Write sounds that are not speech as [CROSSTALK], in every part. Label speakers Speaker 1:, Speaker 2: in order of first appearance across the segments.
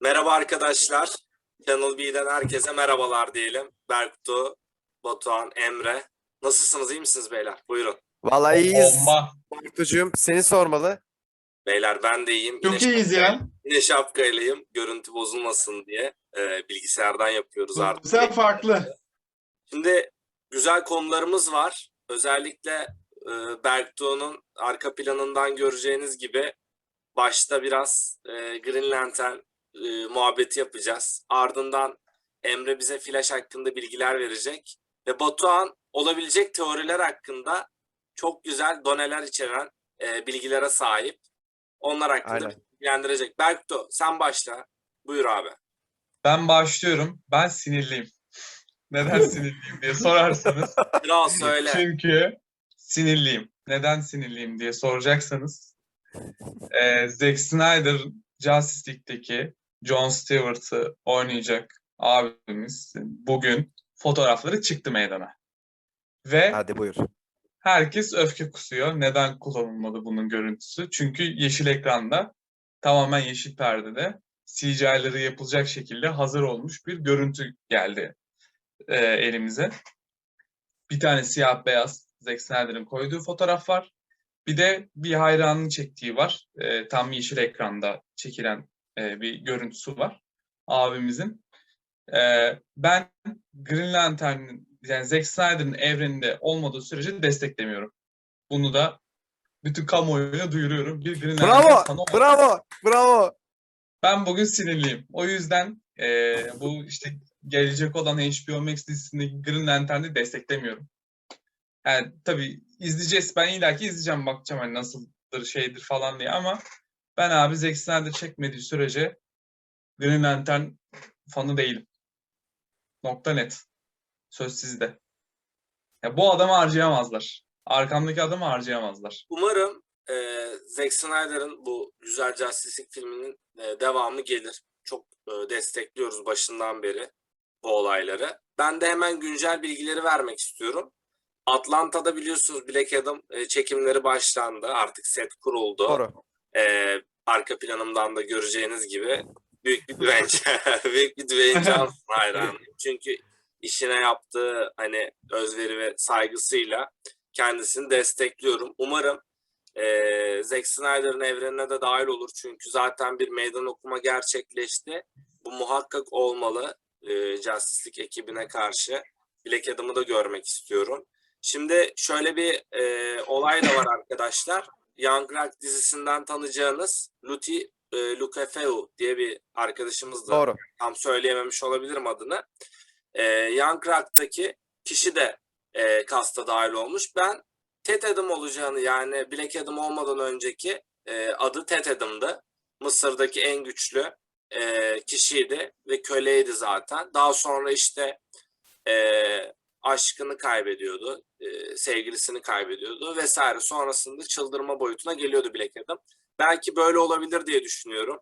Speaker 1: Merhaba arkadaşlar. Channel B'den herkese merhabalar diyelim. Berktu, Batuhan, Emre. Nasılsınız? iyi misiniz beyler? Buyurun.
Speaker 2: Vallahi iyiyiz.
Speaker 3: Bomba.
Speaker 2: Bartucuğum seni sormalı.
Speaker 1: Beyler ben de iyiyim.
Speaker 4: Çok
Speaker 1: Yine
Speaker 4: iyiyiz
Speaker 1: şapka-
Speaker 4: ya.
Speaker 1: Yine şapkaylıyım. Görüntü bozulmasın diye. Ee, bilgisayardan yapıyoruz artık.
Speaker 4: sefer farklı.
Speaker 1: Şimdi güzel konularımız var. Özellikle e, Berktuğ'un arka planından göreceğiniz gibi başta biraz e, Green Lantern e, muhabbeti yapacağız. Ardından Emre bize Flash hakkında bilgiler verecek. Ve Batuhan olabilecek teoriler hakkında çok güzel doneler içeren e, bilgilere sahip. Onlar hakkında
Speaker 2: Aynen.
Speaker 1: bilgilendirecek. Berktu sen başla. Buyur abi.
Speaker 3: Ben başlıyorum. Ben sinirliyim. Neden [LAUGHS] sinirliyim diye sorarsanız.
Speaker 1: Kral söyle.
Speaker 3: Çünkü sinirliyim. Neden sinirliyim diye soracaksanız. Ee, Zack Snyder Justice League'deki John Stewart'ı oynayacak abimiz bugün fotoğrafları çıktı meydana. Ve
Speaker 2: Hadi buyur.
Speaker 3: Herkes öfke kusuyor. Neden kullanılmadı bunun görüntüsü? Çünkü yeşil ekranda tamamen yeşil perdede CGI'leri yapılacak şekilde hazır olmuş bir görüntü geldi e, elimize. Bir tane siyah beyaz Zack Snyder'ın koyduğu fotoğraf var. Bir de bir hayranın çektiği var. E, tam yeşil ekranda çekilen e, bir görüntüsü var abimizin. E, ben Green Lantern'in yani Zack Snyder'ın evreninde olmadığı sürece desteklemiyorum. Bunu da bütün kamuoyuna duyuruyorum. Bir Green
Speaker 2: Bravo! Bravo! Bravo!
Speaker 3: Ben bugün sinirliyim. O yüzden eee, bu işte gelecek olan HBO Max dizisindeki Green Lantern'i desteklemiyorum. Yani tabii izleyeceğiz. Ben illaki izleyeceğim bakacağım hani nasıldır şeydir falan diye ama ben abi Zack Snyder çekmediği sürece Green Lantern fanı değilim. Nokta net. Söz sizde. Ya bu adamı harcayamazlar. Arkamdaki adamı harcayamazlar.
Speaker 1: Umarım e, Zack Snyder'ın bu güzel Justice League filminin e, devamı gelir. Çok e, destekliyoruz başından beri bu olayları. Ben de hemen güncel bilgileri vermek istiyorum. Atlanta'da biliyorsunuz Black Adam e, çekimleri başlandı. Artık set kuruldu.
Speaker 2: Doğru.
Speaker 1: E, arka planımdan da göreceğiniz gibi büyük bir Dwayne, [LAUGHS] büyük bir Johnson hayranıyım. Çünkü işine yaptığı hani özveri ve saygısıyla kendisini destekliyorum. Umarım eee Zack Snyder'ın evrenine de dahil olur. Çünkü zaten bir meydan okuma gerçekleşti. Bu muhakkak olmalı eee Justice League ekibine karşı. Black Adam'ı da görmek istiyorum. Şimdi şöyle bir eee, olay da var arkadaşlar. Young Rock dizisinden tanıyacağınız Luti e, Lukefeu diye bir arkadaşımız da
Speaker 2: Doğru.
Speaker 1: tam söyleyememiş olabilirim adını. Ee, Young Rock'taki kişi de e, kasta dahil olmuş. Ben Ted Adam olacağını yani Black Adam olmadan önceki e, adı Ted Adam'dı. Mısır'daki en güçlü e, kişiydi ve köleydi zaten. Daha sonra işte e, aşkını kaybediyordu, e, sevgilisini kaybediyordu vesaire. Sonrasında çıldırma boyutuna geliyordu Black Adam. Belki böyle olabilir diye düşünüyorum.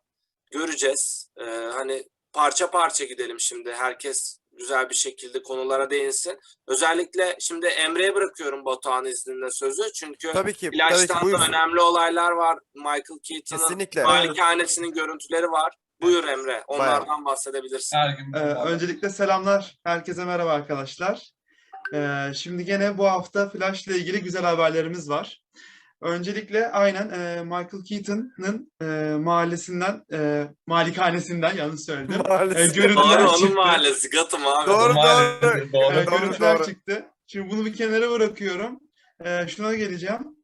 Speaker 1: Göreceğiz. E, hani parça parça gidelim şimdi. Herkes güzel bir şekilde konulara değinsin. Özellikle şimdi Emre'ye bırakıyorum Batuhan izninle sözü. Çünkü
Speaker 2: Tabii ki. Tabii ki.
Speaker 1: Flash'tan da önemli olaylar var. Michael Keaton'ın malikanesinin görüntüleri var. Buyur Emre. Onlardan bahsedebilirsin.
Speaker 3: Her gün
Speaker 4: Ee, öncelikle selamlar. Herkese merhaba arkadaşlar. Ee, şimdi gene bu hafta Flash ile ilgili güzel haberlerimiz var. Öncelikle aynen e, Michael Keaton'ın e, mahallesinden, e, malikanesinden yanlış söyledim.
Speaker 2: Maalesef.
Speaker 4: E, görüntüler
Speaker 1: Doğru onun
Speaker 4: çıktı.
Speaker 1: mahallesi. Gatım abi.
Speaker 2: Doğru.
Speaker 3: Maalesef doğru.
Speaker 4: E,
Speaker 2: Doğru,
Speaker 4: görüntüler
Speaker 2: doğru.
Speaker 4: çıktı. Şimdi bunu bir kenara bırakıyorum. E, şuna geleceğim.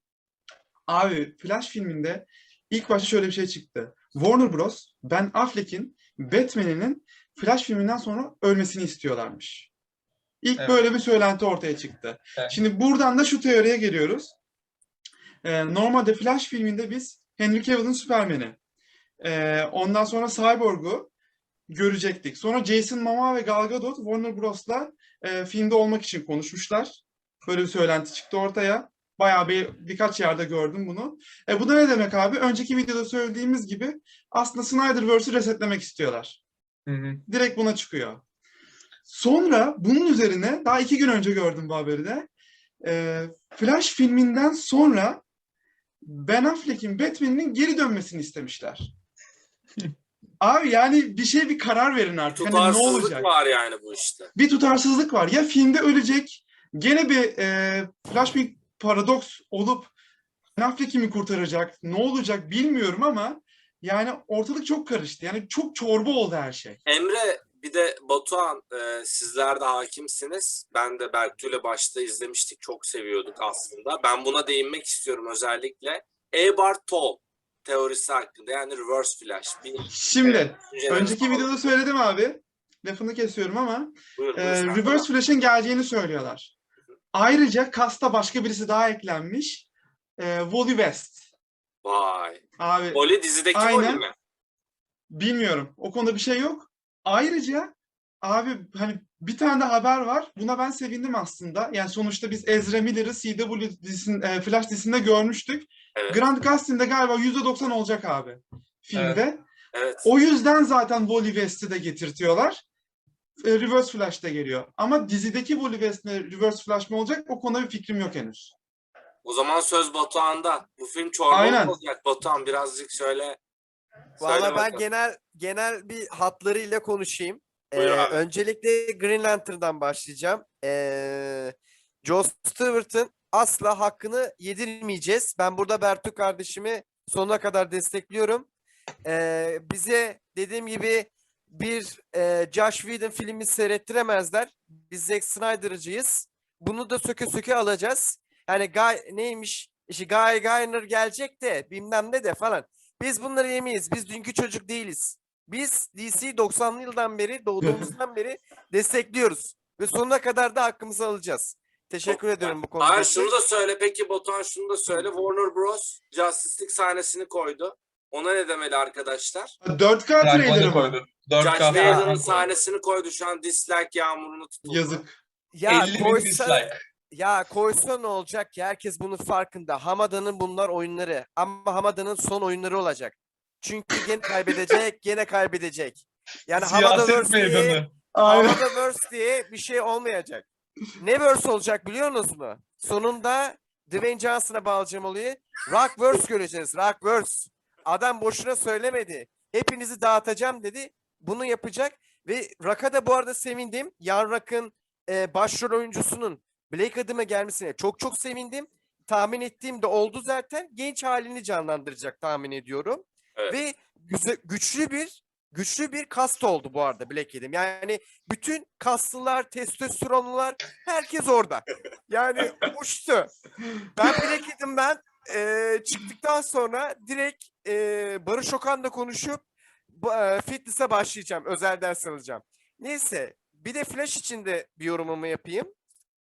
Speaker 4: Abi Flash filminde ilk başta şöyle bir şey çıktı. Warner Bros. Ben Affleck'in Batman'inin Flash filminden sonra ölmesini istiyorlarmış. İlk
Speaker 3: Evet.
Speaker 4: böyle bir söylenti ortaya çıktı.
Speaker 3: Evet.
Speaker 4: Şimdi buradan da şu teoriye geliyoruz. Ee, normalde Flash filminde biz Henry Cavill'ın Superman'i, ee, ondan sonra Cyborg'u görecektik. Sonra Jason Momoa ve Gal Gadot Warner Bros'la e, filmde olmak için konuşmuşlar. Böyle bir söylenti çıktı ortaya. Bayağı bir birkaç yerde gördüm bunu. E, bu da ne demek abi? Önceki videoda söylediğimiz gibi aslında Snyderverse'ü resetlemek istiyorlar.
Speaker 3: Hı hı.
Speaker 4: Direkt buna çıkıyor. Sonra bunun üzerine daha iki gün önce gördüm bu haberi de. E, Flash filminden sonra Ben Affleck'in Batman'inin geri dönmesini istemişler. Abi yani bir şey bir karar verin artık. Hani ne
Speaker 1: Tutarsızlık
Speaker 4: olacak?
Speaker 1: var yani bu işte.
Speaker 4: bir tutarsızlık var. Ya filmde ölecek, gene bir e, Flashpoint paradoks olup Ben Affleck'i mi kurtaracak, ne olacak bilmiyorum ama yani ortalık çok karıştı. Yani çok çorba oldu her şey.
Speaker 1: Emre bir de Batuhan e, sizler de hakimsiniz. Ben de Berktu ile başta izlemiştik. Çok seviyorduk aslında. Ben buna değinmek istiyorum özellikle. Eobard Toll teorisi hakkında yani reverse flash. Bir,
Speaker 4: Şimdi
Speaker 1: düşüncelerinizi
Speaker 4: önceki videoda söyledim abi. Lafını kesiyorum ama
Speaker 1: Buyurun,
Speaker 4: e, Reverse Flash'ın geleceğini söylüyorlar. Ayrıca kasta başka birisi daha eklenmiş. E, Wally West.
Speaker 1: Vay.
Speaker 4: Abi
Speaker 1: Oli dizideki
Speaker 4: Aynen.
Speaker 1: Oli mi?
Speaker 4: Bilmiyorum. O konuda bir şey yok. Ayrıca abi hani bir tane de haber var. Buna ben sevindim aslında. Yani sonuçta biz Ezra Miller'ı CW dizisinin, e, Flash dizisinde görmüştük.
Speaker 1: Evet.
Speaker 4: Grant Gustin'de galiba %90 olacak abi filmde.
Speaker 1: Evet.
Speaker 4: O yüzden zaten Wally West'i de getirtiyorlar. E, Reverse Flash da geliyor. Ama dizideki Wally West mi Reverse Flash mı olacak o konuda bir fikrim yok henüz.
Speaker 1: O zaman söz Batuhan'da. Bu film çorba
Speaker 4: Aynen.
Speaker 1: olacak Batuhan birazcık söyle.
Speaker 2: Valla ben genel genel bir hatlarıyla konuşayım.
Speaker 1: Buyur
Speaker 2: Ee,
Speaker 1: abi.
Speaker 2: öncelikle Green Lantern'dan başlayacağım. Ee, Joe Stewart'ın asla hakkını yedirmeyeceğiz. Ben burada Bertu kardeşimi sonuna kadar destekliyorum. Ee, bize dediğim gibi bir e, Josh Whedon filmi seyrettiremezler. Biz Zack Snyder'cıyız. Bunu da söke söke alacağız. Yani Guy, neymiş? İşte Guy Gardner gelecek de bilmem ne de falan. Biz bunları yemeyiz. Biz dünkü çocuk değiliz. Biz DC 90'lı yıldan beri doğduğumuzdan beri [LAUGHS] destekliyoruz. Ve sonuna kadar da hakkımızı alacağız. Teşekkür ediyorum bu konuda.
Speaker 1: Hayır şunu da söyle peki Batuhan şunu da söyle. Warner Bros. Justice League sahnesini koydu. Ona ne demeli arkadaşlar?
Speaker 4: 4K
Speaker 3: Fragmanı
Speaker 4: trailer'ı mı?
Speaker 3: koydu. 4K
Speaker 1: Josh
Speaker 3: fragmanı
Speaker 1: Whedon'ın
Speaker 3: koydu.
Speaker 1: sahnesini koydu. Şu an dislike yağmurunu tutuldu.
Speaker 4: Yazık.
Speaker 2: Ya
Speaker 3: 50 bin
Speaker 2: koysa,
Speaker 3: dislike.
Speaker 2: Ya koysa ne olacak ki? Herkes bunun farkında. Hamada'nın bunlar oyunları. Ama Hamada'nın son oyunları olacak. Çünkü gene kaybedecek, [LAUGHS] gene kaybedecek. Yani
Speaker 3: Siyaset
Speaker 2: diye,
Speaker 3: meydanı.
Speaker 4: Aynen.
Speaker 2: Hamadaverse diye bir şey olmayacak. Ne verse olacak biliyor musunuz mu? Sonunda Dwayne Johnson'a bağlayacağım olayı. Rockverse göreceğiz. Rockverse. Adam boşuna söylemedi. Hepinizi dağıtacağım dedi. Bunu yapacak. Ve Rock'a da bu arada sevindim. Yan Rock'ın e, başrol oyuncusunun Blake Adam'a gelmesine çok çok sevindim. Tahmin ettiğim de oldu zaten. Genç halini canlandıracak tahmin ediyorum.
Speaker 1: Evet.
Speaker 2: Ve güzel, güçlü bir güçlü bir kast oldu bu arada Black Adam. Yani bütün kaslılar, testosteronlular herkes orada. Yani [LAUGHS] uçtu. Ben Black Adam'dan eee çıktıktan sonra direkt eee Barış Okan'la konuşup eee, fitness'e başlayacağım. Özel ders alacağım. Neyse bir de Flash için de bir yorumumu yapayım.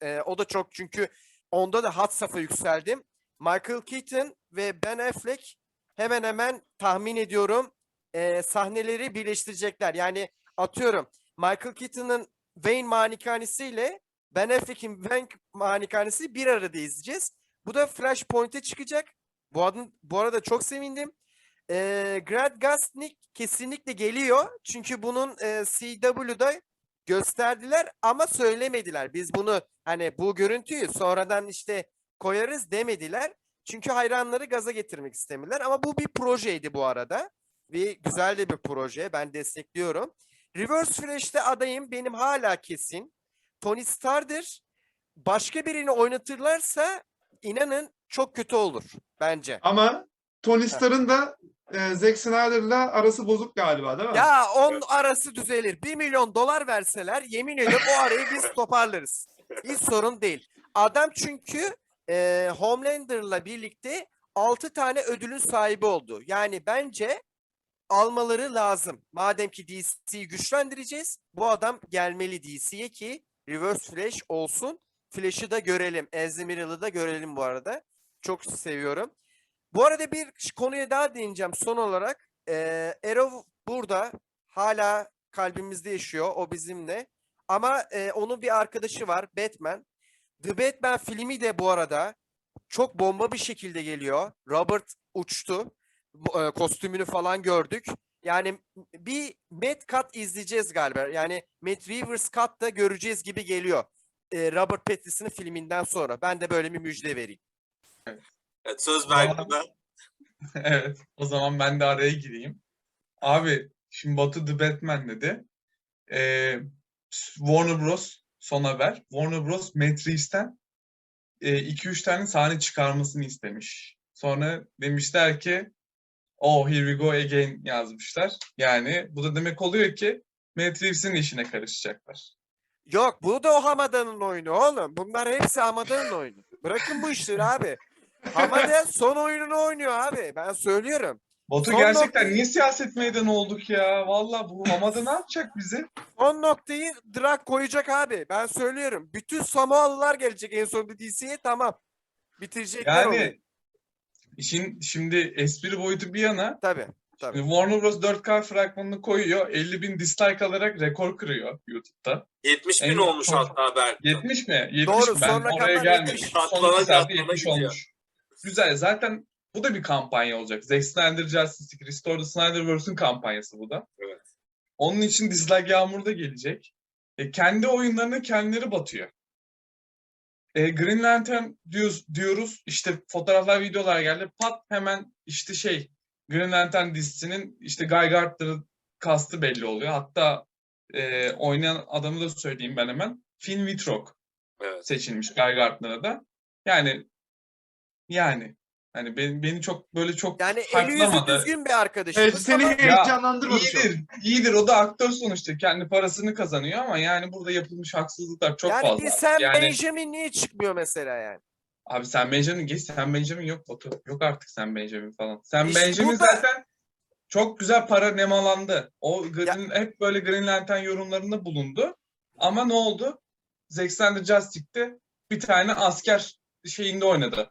Speaker 2: Eee, o da çok çünkü onda da hat safa yükseldim. Michael Keaton ve Ben Affleck hemen hemen tahmin ediyorum eee, sahneleri birleştirecekler. Yani atıyorum Michael Keaton'ın Wayne manikanesiyle Ben Affleck'in Wayne manikanesi bir arada izleyeceğiz. Bu da Flashpoint'e çıkacak. Bu, adın, bu arada çok sevindim. Eee Grant Gustin kesinlikle geliyor. Çünkü bunun eee, CW'da gösterdiler ama söylemediler. Biz bunu hani bu görüntüyü sonradan işte koyarız demediler. Çünkü hayranları gaza getirmek istemiyorlar. Ama bu bir projeydi bu arada. Ve güzel de bir proje. Ben destekliyorum. Reverse Flash'te adayım benim hala kesin. Tony Stark'dır. Başka birini oynatırlarsa inanın çok kötü olur bence.
Speaker 4: Ama Tony Stark'ın da e, Zack Snyder'la arası bozuk galiba değil mi?
Speaker 2: Ya on arası düzelir. 1 milyon dolar verseler yemin ediyorum o arayı biz [LAUGHS] toparlarız. Hiç sorun değil. Adam çünkü e, Homelander'la birlikte 6 tane ödülün sahibi oldu. Yani bence almaları lazım. Madem ki DC'yi güçlendireceğiz, bu adam gelmeli DC'ye ki Reverse Flash olsun. Flash'ı da görelim. Ezra Miller'ı da görelim bu arada. Çok seviyorum. Bu arada bir konuya daha değineceğim son olarak. Ee, Arrow burada hala kalbimizde yaşıyor. O bizimle. Ama e, onun bir arkadaşı var Batman. The Batman filmi de bu arada çok bomba bir şekilde geliyor. Robert uçtu. E, kostümünü falan gördük. Yani bir Matt Cut izleyeceğiz galiba. Yani Matt Reeves Cut da göreceğiz gibi geliyor. E, Robert Pattinson'ın filminden sonra. Ben de böyle bir müjde vereyim.
Speaker 1: Evet, söz verdim ben. [LAUGHS]
Speaker 3: evet. O zaman ben de araya gireyim. Abi şimdi Batu The Batman dedi. Ee, Warner Bros. son haber. Warner Bros. Matt Reeves'ten 2-3 tane sahne çıkarmasını istemiş. Sonra demişler ki Oh here we go again yazmışlar. Yani bu da demek oluyor ki Matt Reeves'in işine karışacaklar.
Speaker 2: Yok bu da o Hamada'nın oyunu oğlum. Bunlar hepsi Hamada'nın oyunu. Bırakın bu işleri abi. Hamada son oyununu oynuyor abi. Ben söylüyorum.
Speaker 3: Batu
Speaker 2: Son
Speaker 3: gerçekten
Speaker 2: noktayı-
Speaker 3: niye siyaset meydanı olduk ya? Valla bu Hamada ne yapacak bizi?
Speaker 2: Son noktayı Drak koyacak abi. Ben söylüyorum. Bütün Samoalılar gelecek en sonunda DC'ye tamam. Bitirecekler onu.
Speaker 3: Yani işin şimdi espri boyutu bir yana
Speaker 2: Tabii. Tabii.
Speaker 3: şimdi Warner Bros 4K fragmanını koyuyor. 50 bin dislike alarak rekor kırıyor YouTube'da.
Speaker 1: 70 bin
Speaker 3: En-
Speaker 1: olmuş hatta Berk.
Speaker 3: 70 mi? 70
Speaker 2: Doğru?
Speaker 3: Ben
Speaker 2: sonra
Speaker 3: oraya
Speaker 2: kadar
Speaker 3: gelmedim.
Speaker 2: 70.
Speaker 3: Son
Speaker 1: katlana
Speaker 3: 70
Speaker 1: gidiyor.
Speaker 3: olmuş. Güzel. Zaten bu da bir kampanya olacak. Zack Snyder Justice League Restore the Snyderverse'ün kampanyası bu da.
Speaker 1: Evet.
Speaker 3: Onun için dislike yağmuru da gelecek. E, kendi oyunlarına kendileri batıyor. E, Green Lantern diyoruz, diyoruz. İşte fotoğraflar, videolar geldi. Pat hemen işte şey Green Lantern dizisinin işte Guy Gardner'ın kastı belli oluyor. Hatta e, oynayan adamı da söyleyeyim ben hemen. Finn Wittrock
Speaker 1: Evet.
Speaker 3: seçilmiş Guy Gardner'a da. Yani yani hani beni, beni çok böyle çok
Speaker 2: Yani eli yüzü düzgün bir arkadaşımız
Speaker 4: Evet, seni
Speaker 2: ama
Speaker 4: heyecanlandırmadı çok.
Speaker 3: İyidir, iyidir. O da aktör sonuçta. Kendi parasını kazanıyor ama yani burada yapılmış haksızlıklar çok
Speaker 2: yani
Speaker 3: fazla.
Speaker 2: bir Sam
Speaker 3: yani
Speaker 2: Benjamin niye çıkmıyor mesela yani?
Speaker 3: abi sen Benjamin geç. Sen Benjamin yok Batu. Yok artık sen Benjamin falan. Sen
Speaker 2: İşte
Speaker 3: Benjamin
Speaker 2: bu da-
Speaker 3: zaten çok güzel para nemalandı. O Green, hep böyle Green Lantern yorumlarında bulundu. Ama ne oldu? Zack Snyder Justice'te bir tane asker şeyinde oynadı.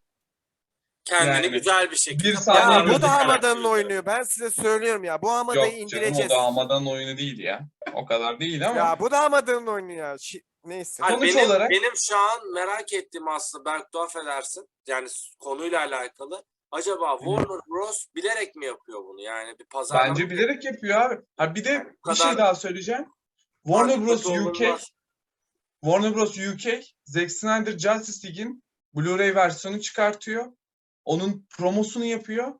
Speaker 1: Kendini
Speaker 3: Yani
Speaker 1: güzel bir şekilde.
Speaker 3: bir saniye
Speaker 2: Ya bu da Hamada'nın oyunu. Ben size söylüyorum ya. Bu Hamada'yı
Speaker 3: Yok canım o
Speaker 2: indireceğiz.
Speaker 3: da Hamadan oyunu değil ya. O kadar değil ama.
Speaker 2: Ya bu da Hamada'nın oyunu ya. Şi- Neyse.
Speaker 1: Hani
Speaker 3: Sonuç
Speaker 1: benim,
Speaker 3: olarak-
Speaker 1: benim şu an merak ettiğim aslında Berk Doğaf edersin. Yani s- konuyla alakalı. Acaba Warner Bros. bilerek mi yapıyor bunu? Yani bir pazarlama
Speaker 3: Bence bilerek yapıyor abi. Ha bir de
Speaker 1: Bu
Speaker 3: bir şey daha söyleyeceğim. Warner Bros UK. Warner Bros UK Zack Snyder Justice League'in Blu-ray versiyonu çıkartıyor. Onun promosunu yapıyor.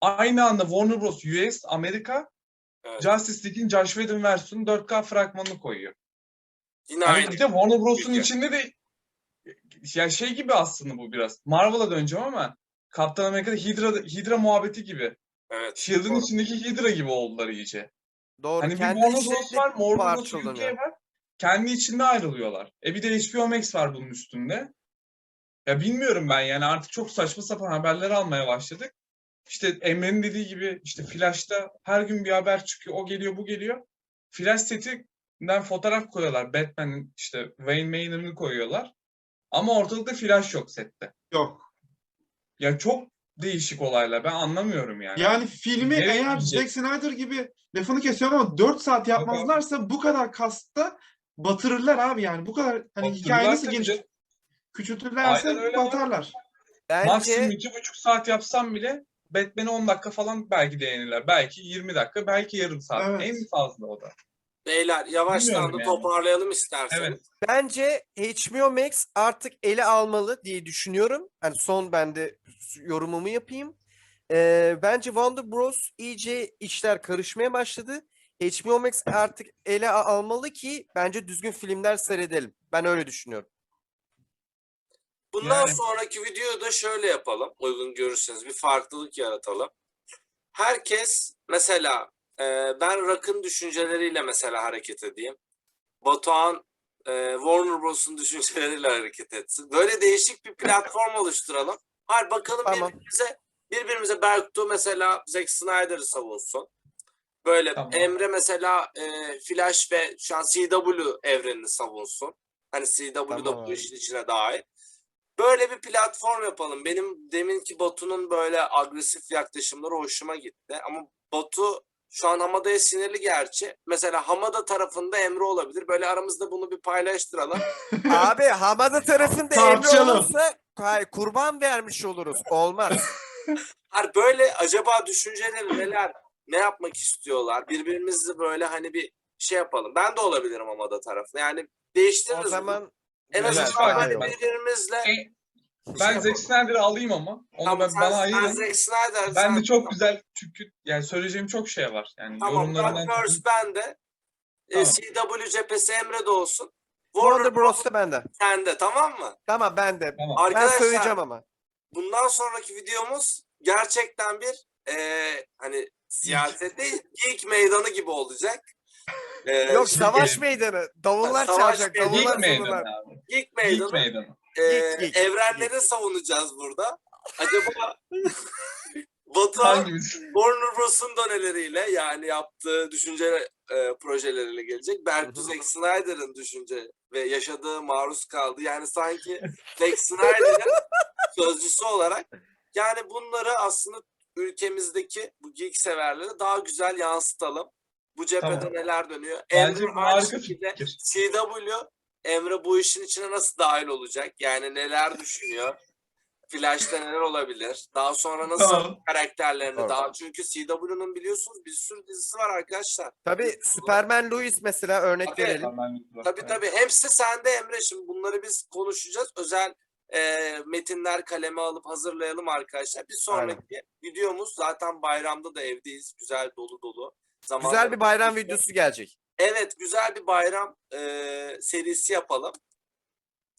Speaker 3: Aynı anda Warner Bros US Amerika
Speaker 1: Evet.
Speaker 3: Justice League'in Josh Whedon versiyonu 4K fragmanını koyuyor.
Speaker 1: Yine
Speaker 3: Hani
Speaker 1: aynı.
Speaker 3: bir de Warner Bros'un içinde de ya şey gibi aslında bu biraz. Marvel'a döneceğim ama Kaptan Amerika'da Hydra, Hydra muhabbeti gibi.
Speaker 1: Evet.
Speaker 3: Shield'ın
Speaker 1: doğru.
Speaker 3: içindeki Hydra gibi oldular iyice.
Speaker 2: Doğru.
Speaker 3: Hani bir
Speaker 2: Kendi
Speaker 3: Warner Bros var, Warner Bros UK var. Kendi içinde ayrılıyorlar. E bir de HBO Max var bunun üstünde. Ya bilmiyorum ben yani artık çok saçma sapan haberler almaya başladık. İşte Emre'nin dediği gibi işte Flash'ta her gün bir haber çıkıyor. O geliyor, bu geliyor. Flash setinden fotoğraf koyuyorlar. Batman'in işte Wayne Manor'ını koyuyorlar. Ama ortalıkta Flash yok sette.
Speaker 4: Yok.
Speaker 3: Ya çok değişik olaylar. Ben anlamıyorum yani.
Speaker 4: Yani filmi
Speaker 3: Nereye
Speaker 4: eğer
Speaker 3: gidecek?
Speaker 4: Zack Snyder gibi lafını kesiyorum ama 4 saat yapmazlarsa bu kadar kasta batırırlar abi yani. Bu kadar hani
Speaker 3: Batırırlar tabii
Speaker 4: geniş
Speaker 3: canım.
Speaker 4: Küçültürlerse
Speaker 3: Aynen öyle
Speaker 4: batarlar.
Speaker 3: Maksimum
Speaker 2: Bence
Speaker 3: iki buçuk saat yapsam bile Batman'i 10 dakika falan belki beğenirler. Belki 20 dakika, belki yarım saat.
Speaker 4: Evet.
Speaker 3: En fazla o da.
Speaker 1: Beyler yavaştan da
Speaker 3: Bilmiyorum yani.
Speaker 1: toparlayalım isterseniz.
Speaker 3: Evet.
Speaker 2: bence HBO Max artık ele almalı diye düşünüyorum. Hani son ben de yorumumu yapayım. Ee, bence Warner Bros iyice işler karışmaya başladı. HBO Max artık ele a- almalı ki bence düzgün filmler seyredelim. Ben öyle düşünüyorum.
Speaker 1: Bundan
Speaker 3: Yani-
Speaker 1: sonraki videoyu da şöyle yapalım. Uygun görürseniz bir farklılık yaratalım. Herkes mesela e, ben Rock'ın düşünceleriyle mesela hareket edeyim. Batuhan e, Warner Bros'un [LAUGHS] düşünceleriyle hareket etsin. Böyle değişik bir platform [LAUGHS] oluşturalım. Hayır bakalım
Speaker 2: Tamam.
Speaker 1: birbirimize birbirimize Berktu mesela Zack Snyder'ı savunsun. Böyle
Speaker 3: Tamam.
Speaker 1: Emre mesela e, Flash ve şu an CW evrenini savunsun. Hani CW da
Speaker 2: Tamam
Speaker 1: bu işin içine dahil. Böyle bir platform yapalım. Benim deminki Batu'nun böyle agresif yaklaşımları hoşuma gitti. Ama Batu şu an Hamada'ya sinirli gerçi. Mesela Hamada tarafında Emre olabilir. Böyle aramızda bunu bir paylaştıralım. [LAUGHS]
Speaker 2: Abi Hamada tarafında Emre
Speaker 4: Tartışalım.
Speaker 2: olursa hayır, kurban vermiş oluruz. Olmaz. [LAUGHS]
Speaker 1: Hayır, böyle acaba düşünceleri neler? Ne yapmak istiyorlar? Birbirimizle böyle hani bir şey yapalım. Ben de olabilirim ama da taraflı. Yani değiştiririz.
Speaker 2: o
Speaker 1: bunu.
Speaker 2: zaman
Speaker 1: en azından
Speaker 3: fark
Speaker 1: hani birbirimizle
Speaker 3: E,
Speaker 1: şey
Speaker 3: Ben. Zack Snyder'ı alayım ama. Onu
Speaker 1: Tamam,
Speaker 3: ben,
Speaker 1: sen-
Speaker 3: bana
Speaker 1: sen
Speaker 3: ayırın.
Speaker 1: Zack Snyder,
Speaker 3: Ben
Speaker 1: sen-
Speaker 3: de çok güzel çünkü yani söyleyeceğim çok şey var. Yani
Speaker 1: Tamam,
Speaker 3: yorumlarından
Speaker 1: Dark Horse bende. E,
Speaker 3: Tamam.
Speaker 1: CW cephesi Emre'de olsun.
Speaker 2: Warner
Speaker 1: Warner
Speaker 2: Bros da bende.
Speaker 1: sende tamam mı?
Speaker 2: Tamam ben de.
Speaker 3: Tamam.
Speaker 2: Ben
Speaker 1: Arkadaşlar
Speaker 2: söyleyeceğim ama.
Speaker 1: bundan sonraki videomuz gerçekten bir e, hani siyaset değil geek meydanı gibi olacak. E,
Speaker 2: Yok
Speaker 1: şimdi
Speaker 2: savaş meydanı. Davullar
Speaker 1: Savaş
Speaker 2: çağıracak.
Speaker 1: meydanı.
Speaker 3: Geek
Speaker 2: Davullar
Speaker 3: meydanı
Speaker 2: sonralar.
Speaker 3: abi.
Speaker 1: geek
Speaker 3: Geek
Speaker 1: meydanı.
Speaker 3: meydanı.
Speaker 1: e,
Speaker 2: Geek, geek,
Speaker 1: evrenleri
Speaker 2: geek.
Speaker 1: savunacağız burada. Acaba [LAUGHS] Batuhan
Speaker 3: Hangimiz?
Speaker 1: Warner Bros'un doneleriyle yani yaptığı düşünce e, projeleriyle gelecek.
Speaker 2: Hı.
Speaker 1: Zack Snyder'ın düşünce ve yaşadığı maruz kaldı. Yani sanki Zack Snyder'ın [LAUGHS] sözcüsü olarak yani bunları aslında ülkemizdeki bu geek severlere daha güzel yansıtalım. Bu cephede
Speaker 3: Tamam.
Speaker 1: neler dönüyor?
Speaker 3: Bence
Speaker 1: Emre
Speaker 3: bu
Speaker 1: aynı şekilde
Speaker 3: fikir.
Speaker 1: CW Emre bu işin içine nasıl dahil olacak? Yani neler düşünüyor? Flash'ta neler olabilir? Daha sonra nasıl
Speaker 4: Tamam.
Speaker 1: karakterlerini
Speaker 2: Doğru.
Speaker 1: daha çünkü CW'nun biliyorsunuz bir sürü dizisi var arkadaşlar.
Speaker 2: Tabii Superman Louis mesela örnek
Speaker 1: Tabii.
Speaker 2: verelim.
Speaker 3: Tamam,
Speaker 1: Tabii
Speaker 3: evet.
Speaker 1: tabii hepsi sende Emre. Şimdi bunları biz konuşacağız. Özel e, metinler kaleme alıp hazırlayalım arkadaşlar. Bir sonraki videomuz zaten bayramda da evdeyiz. Güzel dolu dolu.
Speaker 2: Güzel
Speaker 1: Zamanla-
Speaker 2: bir bayram videosu gelecek.
Speaker 1: Evet güzel bir bayram e, serisi yapalım.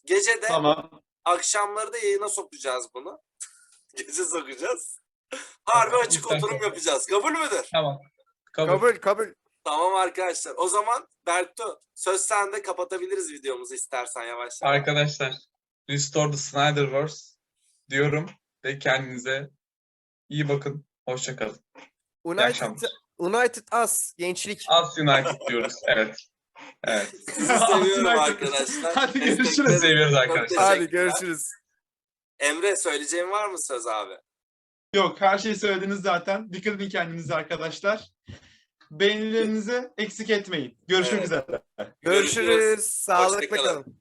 Speaker 1: Gece de
Speaker 4: Tamam.
Speaker 1: akşamları da yayına sokacağız bunu. [LAUGHS] Gece sokacağız. Harbi
Speaker 3: Tamam,
Speaker 1: açık oturum
Speaker 3: kabul.
Speaker 1: yapacağız. Kabul müdür?
Speaker 3: Tamam. Kabul.
Speaker 2: Kabul kabul.
Speaker 1: Tamam arkadaşlar. O zaman Berktu söz sende kapatabiliriz videomuzu istersen yavaş yavaş.
Speaker 3: Arkadaşlar Restore the Snyderverse diyorum ve kendinize iyi bakın. Hoşçakalın. İyi
Speaker 2: United. United Us gençlik.
Speaker 3: As United diyoruz. Evet. Evet. [LAUGHS]
Speaker 1: Sizi seviyorum arkadaşlar.
Speaker 4: Hadi
Speaker 1: Destekleriniz-
Speaker 4: görüşürüz.
Speaker 3: Seviyoruz
Speaker 1: Çok
Speaker 3: arkadaşlar.
Speaker 2: Hadi görüşürüz.
Speaker 1: Emre söyleyeceğin var mı söz abi?
Speaker 4: Yok her şeyi söylediniz zaten. Dikkat edin kendinize arkadaşlar. Beğenilerinizi eksik etmeyin. Görüşmek
Speaker 1: Evet.
Speaker 4: üzere.
Speaker 2: Görüşürüz. Sağlıkla
Speaker 1: Hoşça kalın.
Speaker 2: kalın.